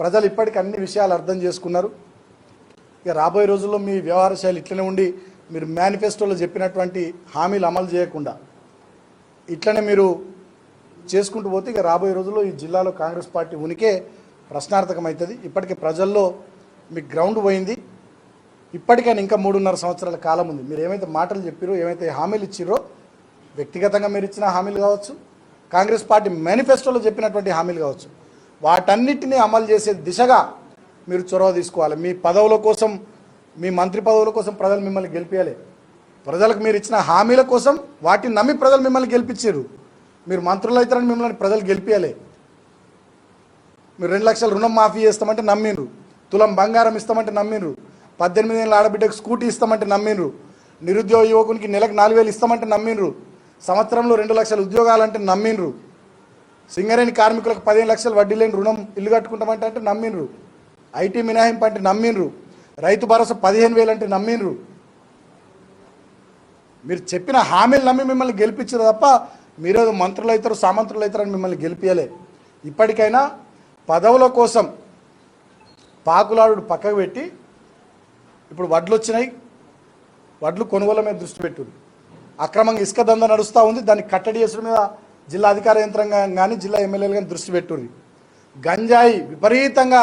ప్రజలు ఇప్పటికీ అన్ని విషయాలు అర్థం చేసుకున్నారు. ఇక రాబోయే రోజుల్లో మీ వ్యవహార శైలి ఇట్లనే ఉండి మీరు మేనిఫెస్టోలో చెప్పినటువంటి హామీలు అమలు చేయకుండా ఇట్లనే మీరు చేసుకుంటూ పోతే ఇక రాబోయే రోజుల్లో ఈ జిల్లాలో కాంగ్రెస్ పార్టీ ఉనికే ప్రశ్నార్థకమవుతుంది ఇప్పటికే ప్రజల్లో మీ గ్రౌండ్ పోయింది. ఇప్పటికైనా ఇంకా మూడున్నర సంవత్సరాల కాలం ఉంది. మీరు ఏమైతే మాటలు చెప్పిరో ఏమైతే హామీలు ఇచ్చిరో వ్యక్తిగతంగా మీరు ఇచ్చిన హామీలు కావచ్చు కాంగ్రెస్ పార్టీ మేనిఫెస్టోలో చెప్పినటువంటి హామీలు కావచ్చు వాటన్నిటినీ అమలు చేసే దిశగా మీరు చొరవ తీసుకోవాలి. మీ పదవుల కోసం మీ మంత్రి పదవుల కోసం ప్రజలు మిమ్మల్ని గెలిపించాలి ప్రజలకు మీరు ఇచ్చిన హామీల కోసం వాటిని నమ్మి ప్రజలు మిమ్మల్ని గెలిపించారు మీరు మంత్రులు అవుతారని మిమ్మల్ని ప్రజలు గెలిపించాలి మీరు రెండు లక్షల రుణం మాఫీ చేస్తామంటే నమ్మిండ్రు తులం బంగారం ఇస్తామంటే నమ్మిండ్రు పద్దెనిమిది ఏళ్ళ ఆడబిడ్డకు స్కూటీ ఇస్తామంటే నమ్మిండ్రు నిరుద్యోగ యువకునికి నెలకు నాలుగు వేలు ఇస్తామంటే నమ్మిండ్రు సంవత్సరంలో రెండు లక్షల ఉద్యోగాలంటే నమ్మిండ్రు సింగరేణి కార్మికులకు పదిహేను లక్షలు వడ్డీ లేని రుణం ఇల్లు కట్టుకుంటామంటే అంటే నమ్మిండ్రు ఐటీ మినహాయింపు అంటే నమ్మిండ్రు రైతు భరోసా పదిహేను వేలు అంటే నమ్మిండ్రు మీరు చెప్పిన హామీలు నమ్మి మిమ్మల్ని గెలిపించారు తప్ప మీరేదో మంత్రులు అవుతారు సామంత్రులు అవుతారని మిమ్మల్ని గెలిపించలే ఇప్పటికైనా పదవుల కోసం పాకులాడు పక్కకు పెట్టి ఇప్పుడు వడ్లు వచ్చినాయి. వడ్లు కొనుగోలు మీద దృష్టి పెట్టు అక్రమంగా ఇసుక దంద నడుస్తూ ఉంది. దాన్ని కట్టడి చేసుడు మీద జిల్లా అధికార యంత్రాంగం కానీ జిల్లా ఎమ్మెల్యేలు కానీ దృష్టి పెట్టుర్రి గంజాయి విపరీతంగా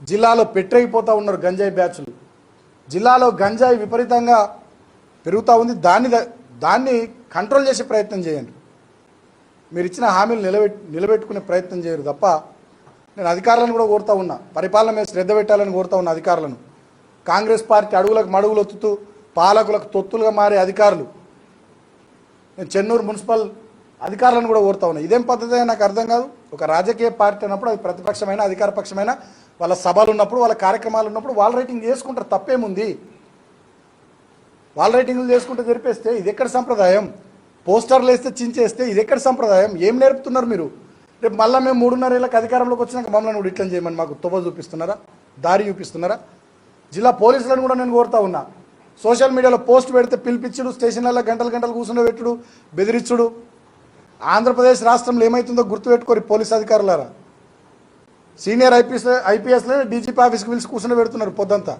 జిల్లాలో పెట్టరైపోతూ ఉన్నారు గంజాయి బ్యాచ్లు. జిల్లాలో గంజాయి విపరీతంగా పెరుగుతూ ఉంది. దాన్ని దాన్ని కంట్రోల్ చేసే ప్రయత్నం చేయండి. మీరు ఇచ్చిన హామీలు నిలబెట్ నిలబెట్టుకునే ప్రయత్నం చేయరు తప్ప నేను అధికారులను కూడా కోరుతా ఉన్నా. పరిపాలన మీద శ్రద్ధ పెట్టాలని కోరుతా ఉన్నా అధికారులను. కాంగ్రెస్ పార్టీ అడుగులకు మడుగులు ఒత్తుతూ పాలకులకు తొత్తులుగా మారే అధికారులు. నేను చెన్నూరు మున్సిపల్ అధికారులను కూడా కోరుతా ఉన్నా. ఇదేం పద్ధతి అని నాకు అర్థం కాదు. ఒక రాజకీయ పార్టీ అన్నప్పుడు అది ప్రతిపక్షమైన అధికార పక్షమైన వాళ్ళ సభలు ఉన్నప్పుడు వాళ్ళ కార్యక్రమాలు ఉన్నప్పుడు వాళ్ళ రేటింగ్ చేసుకుంటారు తప్పేముంది? వాళ్ళ రేటింగ్లు చేసుకుంటే జరిపేస్తే ఇది ఎక్కడ సంప్రదాయం? పోస్టర్లు వేస్తే చించేస్తే ఇది ఎక్కడ సంప్రదాయం? ఏం నేర్పుతున్నారు మీరు? రేపు మళ్ళీ మేము మూడున్నర ఏళ్ళకి అధికారంలోకి వచ్చినాక మమ్మల్ని కూడా ఇట్లా చేయమని మాకు తువ్వ చూపిస్తున్నారా? దారి చూపిస్తున్నారా? జిల్లా పోలీసులను కూడా నేను కోరుతా ఉన్నా. సోషల్ మీడియాలో పోస్ట్ పెడితే పిలిపించుడు స్టేషన్లలో గంటలు గంటలు కూర్చుని పెట్టుడు బెదిరించుడు ఆంధ్రప్రదేశ్ రాష్ట్రంలో ఏమవుతుందో గుర్తుపెట్టుకోరు పోలీస్ అధికారులారా. సీనియర్ ఐపీఎస్ ఐపీఎస్లే డీజీపీ ఆఫీస్కి పిలిచి కూర్చుని పెడుతున్నారు పొద్దంతా.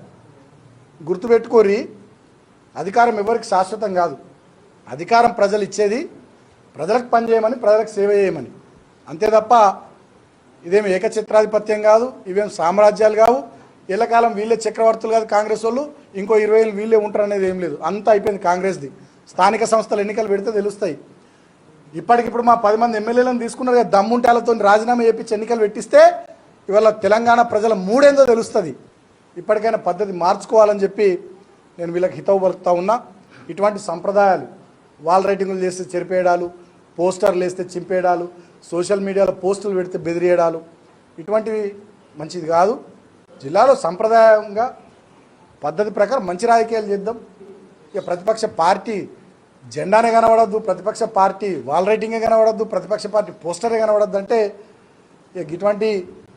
గుర్తుపెట్టుకోరి అధికారం ఎవరికి శాశ్వతం కాదు. అధికారం ప్రజలు ఇచ్చేది ప్రజలకు పనిచేయమని ప్రజలకు సేవ చేయమని. అంతే తప్ప ఇదేం ఏకచిత్రాధిపత్యం కాదు ఇవేం సామ్రాజ్యాలు కావు. ఎల్లకాలం వీళ్ళే చక్రవర్తులు కాదు కాంగ్రెస్ వాళ్ళు ఇంకో ఇరవై ఏళ్ళు వీళ్ళే ఉంటారు అనేది ఏం లేదు. అంతా అయిపోయింది కాంగ్రెస్ది. స్థానిక సంస్థలు ఎన్నికలు పెడితే తెలుస్తాయి. ఇప్పటికిప్పుడు మా పది మంది ఎమ్మెల్యేలను తీసుకున్నారు కదా దమ్ముంటే రాజీనామా చేపించి ఎన్నికలు పెట్టిస్తే ఇవాళ తెలంగాణ ప్రజల మూడేందో తెలుస్తుంది. ఇప్పటికైనా పద్ధతి మార్చుకోవాలని చెప్పి నేను వీళ్ళకి హితవు పలుకుతా ఉన్నా. ఇటువంటి సంప్రదాయాలు వాల్ రైటింగులు చేస్తే చెరిపేయడాలు పోస్టర్లు వేస్తే చింపేయడాలు సోషల్ మీడియాలో పోస్టులు పెడితే బెదిరేయడాలు ఇటువంటివి మంచిది కాదు. జిల్లాలో సంప్రదాయంగా పద్ధతి ప్రకారం మంచి రాజకీయాలు చేద్దాం. ఇక ప్రతిపక్ష పార్టీ జెండానే కనబడద్దు ప్రతిపక్ష పార్టీ వాల్ రైటింగే కనబడద్దు ప్రతిపక్ష పార్టీ పోస్టరే కనబడద్దు అంటే ఇక ఇటువంటి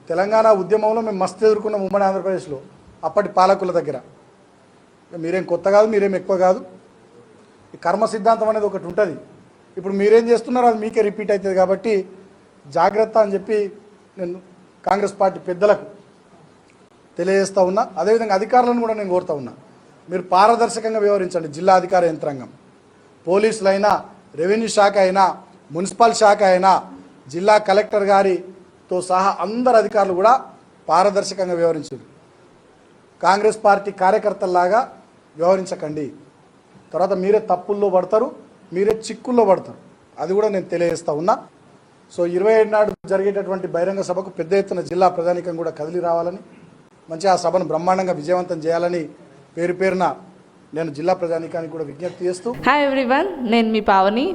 తెలంగాణ ఉద్యమంలో మేము మస్తు ఎదుర్కొన్నాం ఉమ్మడి ఆంధ్రప్రదేశ్లో అప్పటి పాలకుల దగ్గర. ఇక మీరేం కొత్త కాదు మీరేం ఎక్కువ కాదు. ఈ కర్మ సిద్ధాంతం అనేది ఒకటి ఉంటుంది. ఇప్పుడు మీరేం చేస్తున్నారో అది మీకే రిపీట్ అవుతుంది కాబట్టి జాగ్రత్త అని చెప్పి నేను కాంగ్రెస్ పార్టీ పెద్దలకు తెలియజేస్తూ ఉన్నా. అదేవిధంగా అధికారులను కూడా నేను కోరుతా ఉన్నా. మీరు పారదర్శకంగా వ్యవహరించండి జిల్లా అధికార యంత్రాంగం. పోలీసులైనా రెవెన్యూ శాఖ అయినా మున్సిపల్ శాఖ అయినా జిల్లా కలెక్టర్ గారితో సహా అందరు అధికారులు కూడా పారదర్శకంగా వివరించారు కాంగ్రెస్ పార్టీ కార్యకర్తల్లాగా వ్యవహరించకండి. తర్వాత మీరే తప్పుల్లో పడతారు మీరే చిక్కుల్లో పడతారు. అది కూడా నేను తెలియజేస్తా ఉన్నా. సో ఇరవై ఏడు నాడు జరిగేటటువంటి బహిరంగ సభకు పెద్ద ఎత్తున జిల్లా ప్రధానికం కూడా కదిలి రావాలని మంచి ఆ సభను బ్రహ్మాండంగా విజయవంతం చేయాలని పేరు పేరున నేను జిల్లా ప్రజానికానికి కూడా విజ్ఞప్తి చేస్తూ హాయ్ ఎవ్రీవన్ నేను మీ Pavani.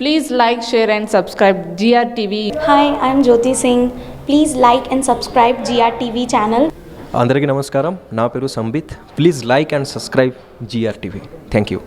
Please like share and subscribe G R TV Hi, I'm Jyoti Singh. Please like and subscribe GRTV channel. అందరికీ నమస్కారం. నా పేరు Sambit. Please like and subscribe G R TV thank you